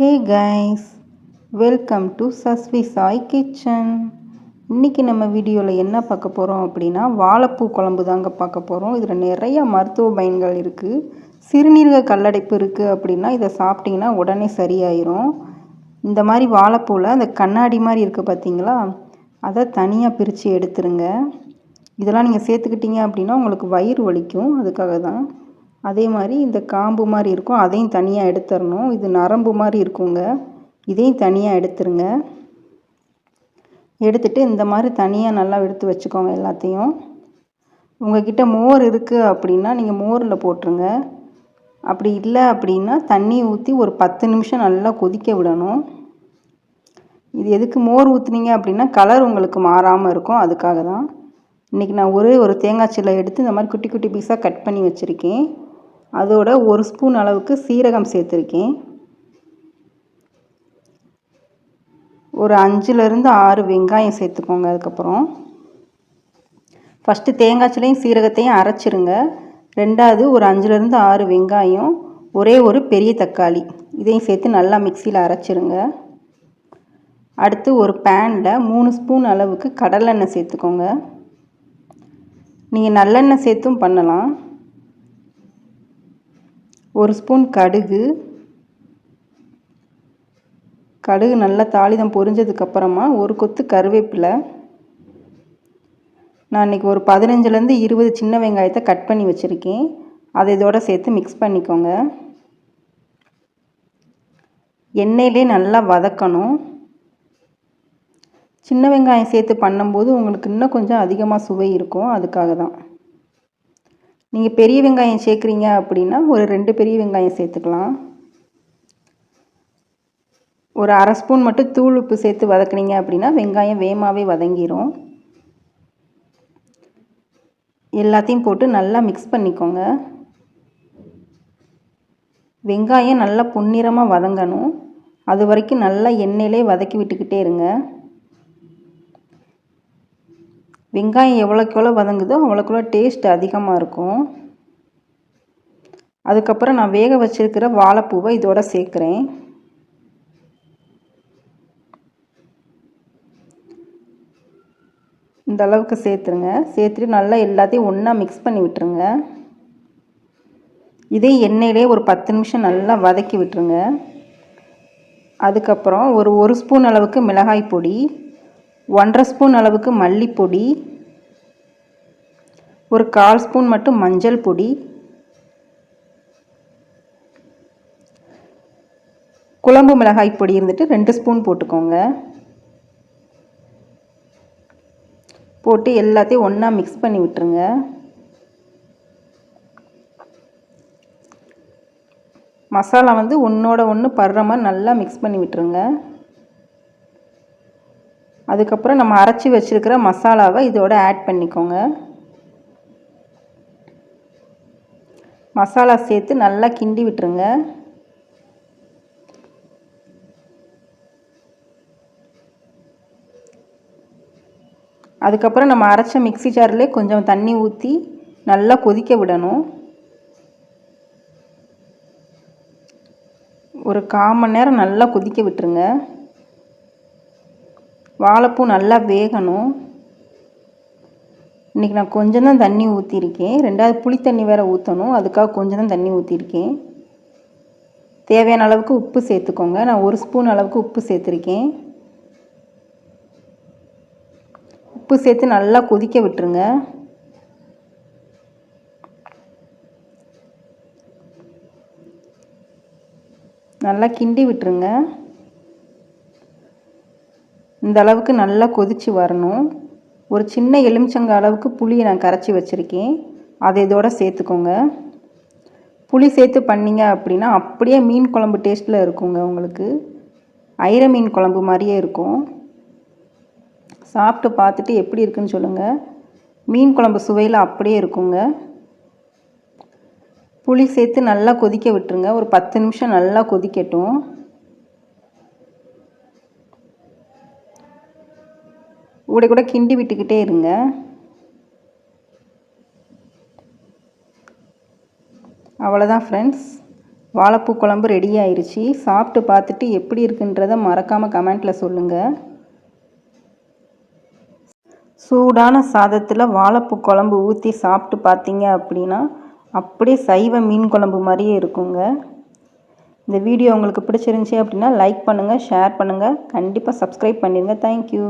Hey guys welcome to Saswi Sai kitchen. இன்றைக்கி நம்ம வீடியோவில் என்ன பார்க்க போகிறோம் அப்படின்னா வாழைப்பூ குழம்பு தாங்க பார்க்க போகிறோம் இதில் நிறைய மருத்துவ பயன்கள் இருக்குது சிறுநீரக கல்லடைப்பு இருக்குது அப்படின்னா இதை சாப்பிட்டிங்கன்னா உடனே சரியாயிரும். இந்த மாதிரி வாழைப்பூவில் அந்த கண்ணாடி மாதிரி இருக்குது பார்த்தீங்களா? அதை தனியாக பிரித்து எடுத்துருங்க. இதெல்லாம் நீங்கள் சேர்த்துக்கிட்டீங்க அப்படின்னா உங்களுக்கு வயிறு வலிக்கும். அதுக்காக தான் அதே மாதிரி இந்த காம்பு மாதிரி இருக்கும் அதையும் தனியாக எடுத்துடணும் இது நரம்பு மாதிரி இருக்குங்க. இதையும் தனியாக எடுத்துருங்க. எடுத்துட்டு இந்த மாதிரி தனியாக நல்லா எடுத்து வச்சுக்கோங்க எல்லாத்தையும். உங்ககிட்ட மோர் இருக்குது அப்படின்னா நீங்கள் மோரில் போட்டுருங்க. அப்படி இல்லை அப்படின்னா தண்ணி ஊற்றி ஒரு பத்து நிமிஷம் நல்லா கொதிக்க விடணும். இது எதுக்கு மோர் ஊற்றுனீங்க அப்படின்னா கலர் உங்களுக்கு மாறாமல் இருக்கும் அதுக்காக தான். இன்றைக்கி நான் ஒரே ஒரு தேங்காய் சில்லை எடுத்து இந்த மாதிரி குட்டி குட்டி பீஸாக கட் பண்ணி வச்சுருக்கேன். அதோட ஒரு ஸ்பூன் அளவுக்கு சீரகம் சேர்த்துருக்கேன். ஒரு அஞ்சுலேருந்து ஆறு வெங்காயம் சேர்த்துக்கோங்க அதுக்கப்புறம். ஃபஸ்ட்டு தேங்காய்ச்சிலையும் சீரகத்தையும் அரைச்சிருங்க. ரெண்டாவது ஒரு அஞ்சுலேருந்து ஆறு வெங்காயம் ஒரே ஒரு பெரிய தக்காளி. இதையும் சேர்த்து நல்லா மிக்சியில் அரைச்சிருங்க. அடுத்து ஒரு பேனில் மூணு ஸ்பூன் அளவுக்கு கடலெண்ணெய் சேர்த்துக்கோங்க. நீங்கள் நல்லெண்ணெய் சேர்த்தும் பண்ணலாம். ஒரு ஸ்பூன் கடுகு. கடுகு நல்லா தாளிதம் பொரிஞ்சதுக்கப்புறமா ஒரு கொத்து கருவேப்பிலை. நான் இன்றைக்கி ஒரு பதினஞ்சுலேருந்து இருபது சின்ன வெங்காயத்தை கட் பண்ணி வச்சுருக்கேன். அதை இதோடு சேர்த்து மிக்ஸ் பண்ணிக்கோங்க. எண்ணெயிலே நல்லா வதக்கணும். சின்ன வெங்காயம் சேர்த்து பண்ணும்போது உங்களுக்கு இன்னும் கொஞ்சம் அதிகமாக சுவை இருக்கும். அதுக்காக தான். நீங்கள் பெரிய வெங்காயம் சேர்க்குறீங்க அப்படின்னா ஒரு ரெண்டு பெரிய வெங்காயம் சேர்த்துக்கலாம். ஒரு அரை ஸ்பூன் மட்டும் தூள் உப்பு சேர்த்து வதக்குனீங்க அப்படின்னா வெங்காயம் வேகமாகவே வதங்கிரும். எல்லாத்தையும் போட்டு நல்லா மிக்ஸ் பண்ணிக்கோங்க. வெங்காயம் நல்லா பொன்னிறமாக வதங்கணும். அது வரைக்கும் நல்லா எண்ணெயிலே வதக்கி விட்டுக்கிட்டே இருங்க. வெங்காயம் எவ்வளோக்கு எவ்வளோ வதங்குதோ அவ்வளோக்குள்ள டேஸ்ட் அதிகமாக இருக்கும். அதுக்கப்புறம் நான் வேக வச்சுருக்கிற வாழைப்பூவை இதோட சேர்க்குறேன். இந்த அளவுக்கு சேர்த்துருங்க. சேர்த்துட்டு நல்லா எல்லாத்தையும் ஒன்றா மிக்ஸ் பண்ணி விட்டுருங்க. இதே எண்ணெயிலே ஒரு பத்து நிமிஷம் நல்லா வதக்கி விட்டுருங்க. அதுக்கப்புறம் ஒரு ஒரு ஸ்பூன் அளவுக்கு மிளகாய் பொடி. ஒன்றரை ஸ்பூன் அளவுக்கு மல்லிப்பொடி ஒரு கால் ஸ்பூன் மட்டும் மஞ்சள் பொடி குழம்பு மிளகாய் பொடி இருந்துட்டு ரெண்டு ஸ்பூன் போட்டுக்கோங்க. போட்டு எல்லாத்தையும் ஒன்றா மிக்ஸ் பண்ணி விட்டுருங்க. மசாலா வந்து ஒன்றோட ஒன்று படுற மாதிரி நல்லா மிக்ஸ் பண்ணி விட்டுருங்க. அதுக்கப்புறம் நம்ம அரைச்சி வச்சுருக்கிற மசாலாவை இதோட ஆட் பண்ணிக்கோங்க. மசாலா சேர்த்து நல்லா கிண்டி விட்டுருங்க. அதுக்கப்புறம் நம்ம அரைச்ச மிக்சி ஜாரில் கொஞ்சம் தண்ணி ஊற்றி நல்லா கொதிக்க விடணும். ஒரு கால் மணி நேரம் நல்லா கொதிக்க விட்டுருங்க. வாழைப்பூ நல்லா வேகணும். இன்றைக்கி நான் கொஞ்சம் தான் தண்ணி ஊற்றிருக்கேன் ரெண்டாவது புளி தண்ணி வேறு ஊற்றணும் அதுக்காக கொஞ்சம் தான் தண்ணி ஊற்றிருக்கேன் தேவையான அளவுக்கு உப்பு சேர்த்துக்கோங்க. நான் ஒரு ஸ்பூன் அளவுக்கு உப்பு சேர்த்துருக்கேன். உப்பு சேர்த்து நல்லா கொதிக்க விட்டுருங்க. நல்லா கிண்டி விட்டுருங்க. இந்த அளவுக்கு நல்லா கொதித்து வரணும். ஒரு சின்ன எலுமிச்சங்க அளவுக்கு புளியை நான் கரைச்சி வச்சுருக்கேன். அதை இதோட சேர்த்துக்கோங்க. புளி சேர்த்து பண்ணிங்க அப்படின்னா அப்படியே மீன் குழம்பு டேஸ்ட்டில் இருக்குங்க உங்களுக்கு. ஐர மீன் குழம்பு மாதிரியே இருக்கும். சாப்பிட்டு பார்த்துட்டு எப்படி இருக்குன்னு சொல்லுங்கள் மீன் குழம்பு சுவையில் அப்படியே இருக்குங்க. புளி சேர்த்து நல்லா கொதிக்க விட்டுருங்க. ஒரு பத்து நிமிஷம் நல்லா கொதிக்கட்டும். கூட கூட கிண்டி விட்டுக்கிட்டே இருங்க. அவ்வளோதான் ஃப்ரெண்ட்ஸ் வாழைப்பூ குழம்பு ரெடி ஆயிடுச்சு சாப்பிட்டு பார்த்துட்டு எப்படி இருக்குன்றத மறக்காமல் கமெண்ட்டில் சொல்லுங்கள் சூடான சாதத்தில் வாழைப்பூ குழம்பு ஊற்றி சாப்பிட்டு பார்த்தீங்க அப்படின்னா அப்படியே சைவ மீன் குழம்பு மாதிரியே இருக்குங்க. இந்த வீடியோ உங்களுக்கு பிடிச்சிருந்துச்சி அப்படின்னா லைக் பண்ணுங்கள் ஷேர் பண்ணுங்கள் கண்டிப்பாக சப்ஸ்கிரைப் பண்ணிடுங்க தேங்க்யூ